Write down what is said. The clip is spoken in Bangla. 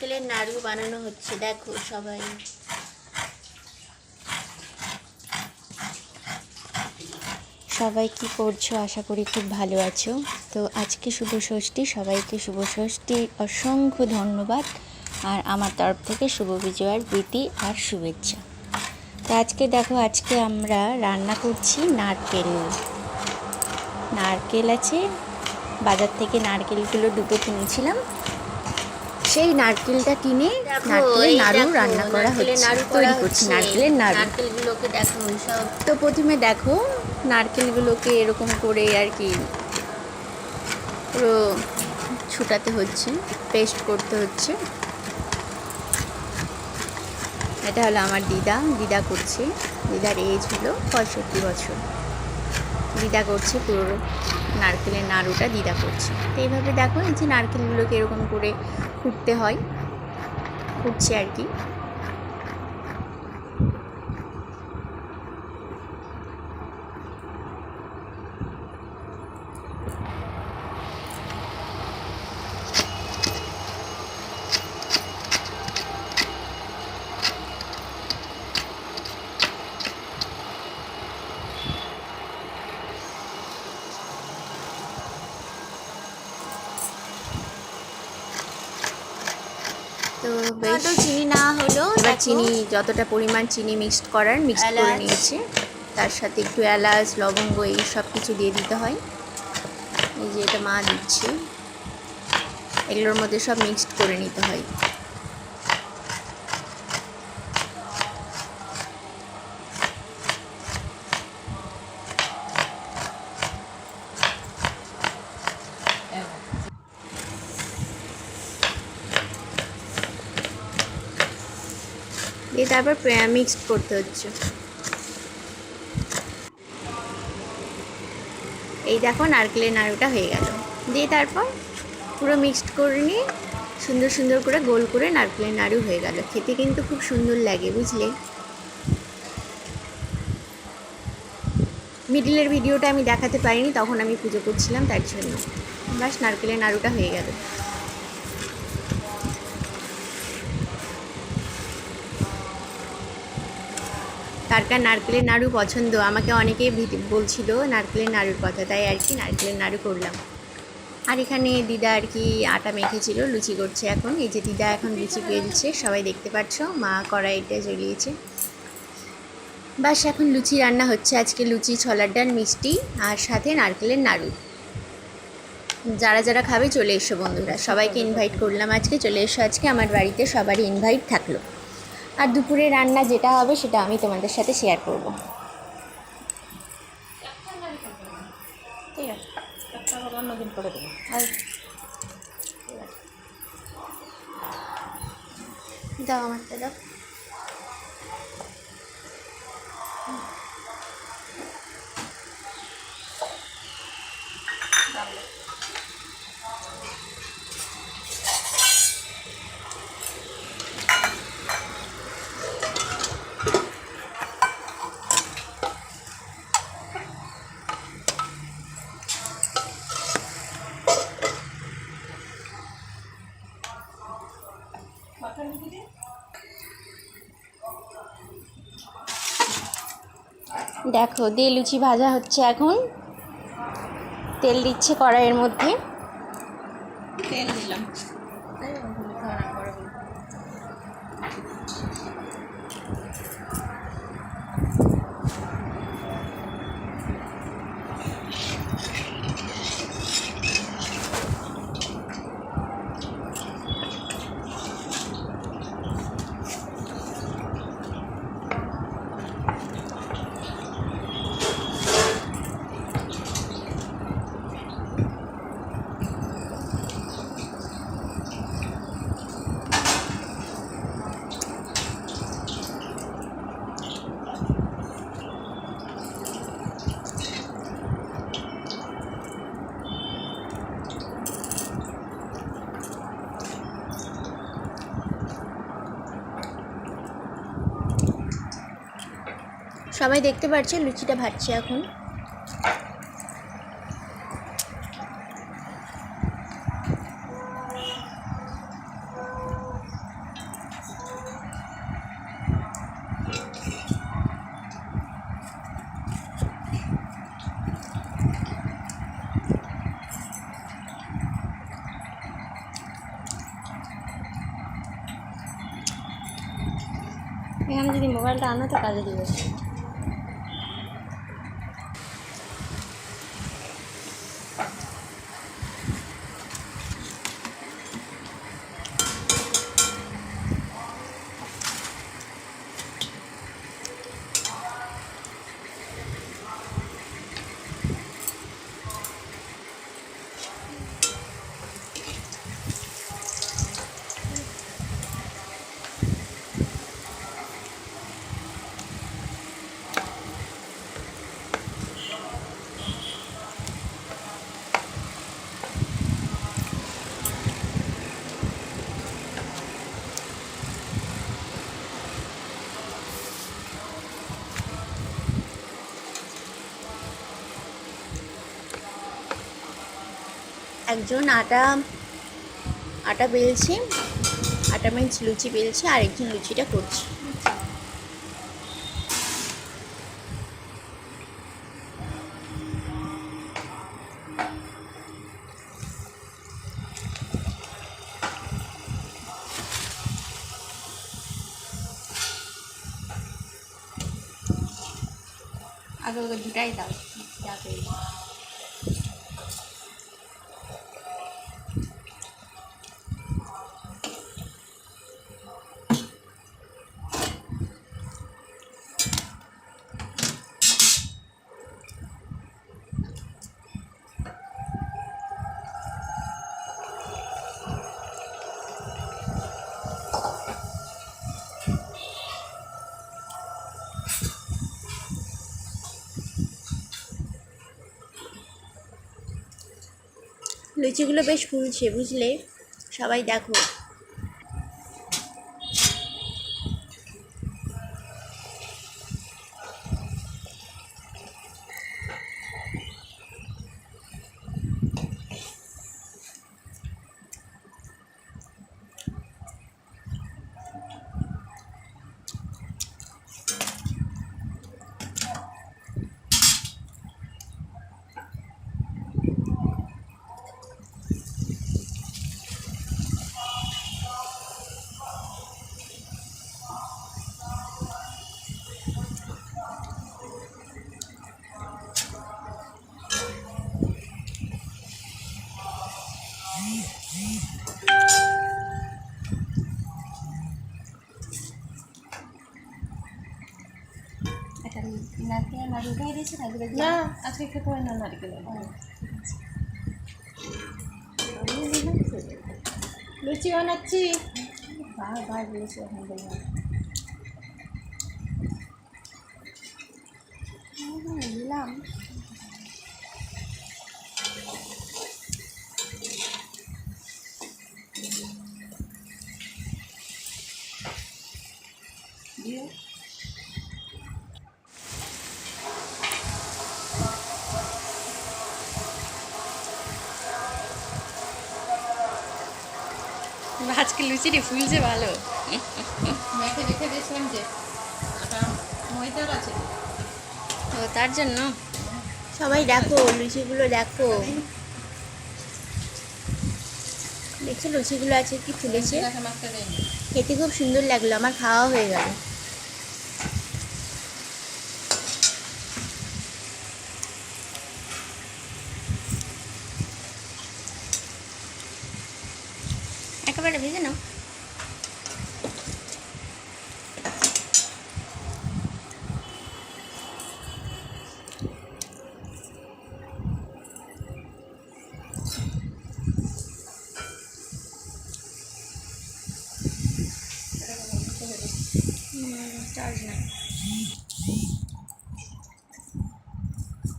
নারকেলের নাড়ু বানানো হচ্ছে, দেখো সবাই। সবাই কি করছ? আশা করি খুব ভালো আছো। তো আজকে শুভ ষষ্ঠী, সবাইকে শুভ ষষ্ঠীর অসংখ্য ধন্যবাদ। আর আমার তরফ থেকে শুভ বিজয়ার প্রীতি আর শুভেচ্ছা। তো আজকে দেখো, আজকে আমরা রান্না করছি নারকেল। নারকেল আছে, বাজার থেকে নারকেলগুলো ডুবে কিনেছিলাম। সেই নারকেলটা কিনে নারকেলের নাড়ু রান্না করা হচ্ছে তৈরি করছি নারকেলের নাড়ু। নারকেলগুলোকে দেখো সব তো প্রথমে দেখো নারকেলগুলোকে এরকম করে আর কি পুরো ছুটাতে হচ্ছে পেস্ট করতে হচ্ছে। এটা হলো আমার দিদা দিদা করছে। দিদার এজ হলো পঁয়ষট্টি বছর। দিদা করছে পুরো নারকেলের নাড়ুটা দিদা করছে। তো এইভাবে দেখো এই যে নারকেলগুলোকে এরকম করে ফুটতে হয়। খুঁটছে আর কি। তো বেশ। চিনি না হলো এবার চিনি যতটা পরিমাণ চিনি মিক্সড করার মিক্সড করে নিয়েছি। তার সাথে একটু এলাচ লবঙ্গ এই সব কিছু দিয়ে দিতে হয়। এই যে এটা মা দিচ্ছে। এগুলোর মধ্যে সব মিক্সড করে নিতে হয়। তারপর মিক্সড করতে হচ্ছে। এই দেখো নারকেলের নাড়ুটা হয়ে গেল। দিয়ে তারপর পুরো মিক্সড করে নিয়ে সুন্দর সুন্দর করে গোল করে নারকেলের নাড়ু হয়ে গেল। খেতে কিন্তু খুব সুন্দর লাগে, বুঝলে? মিডিলের ভিডিওটা আমি দেখাতে পারিনি, তখন আমি পুজো করছিলাম, তার জন্য। বাস নারকেলের নাড়ুটা হয়ে গেল। কার কার নারকেলের নাড়ু পছন্দ। আমাকে অনেকে বলছিল নারকেলের নাড়ুর কথা, তাই আর কি নারকেলের নাড়ু করলাম। আর এখানে দিদা আর কি আটা মেখেছিল, লুচি করছে এখন। এই যে দিদা এখন লুচি পেলছে, সবাই দেখতে পাচ্ছ, মা কড়াইটা জ্বলিয়েছে। বাস, এখন লুচি রান্না হচ্ছে। আজকে লুচি, ছোলার ডাল, মিষ্টি আর সাথে নারকেলের নাড়ু। যারা যারা খাবে চলে এসো বন্ধুরা। সবাইকে ইনভাইট করলাম আজকে। চলে এসো আজকে। আমার বাড়িতে সবারই ইনভাইট থাকল। আর দুপুরে রান্না যেটা হবে সেটা আমি তোমাদের সাথে শেয়ার করব। ঠিক আছে করে দেবো দাও আমারটা, দাও। দেখো দিয়ে লুচি ভাজা হচ্ছে এখন। তেল দিচ্ছে কড়াইয়ের মধ্যে। তেল দিলাম। সবাই দেখতে পাচ্ছে লুচিটা ভাজছে এখন। এখানে যদি মোবাইলটা আনো তো কাজে দিবে। একজন আটা আটা বেলছে, আটা মিন্স লুচি বেলছে আর একজন লুচিটা করছে। আগে ওকে দুটাই দাও, যা পেয়ে লুচিগুলো বেশ ফুলছে বুঝলে? সবাই দেখো একটা নারকেল নাড়ুটাই দিয়েছে নাড়ুটা না আজকে খেতে হয় না নারকেল লুচি বানাচ্ছি। বারবার বলেছে ওখান থেকে দিলাম দিয়ে আজকে লুচিটি ফুলছে ভালো। মেখে রেখে দিয়েছিলাম যে ময়দার আছে। ও তার জন্য? সবাই দেখো লুচিগুলো দেখো। দেখছ লুচিগুলো আছে কি ফুলেছে? খেতে খুব সুন্দর লাগল আমার খাওয়া হয়ে গেল। চার্জ নাই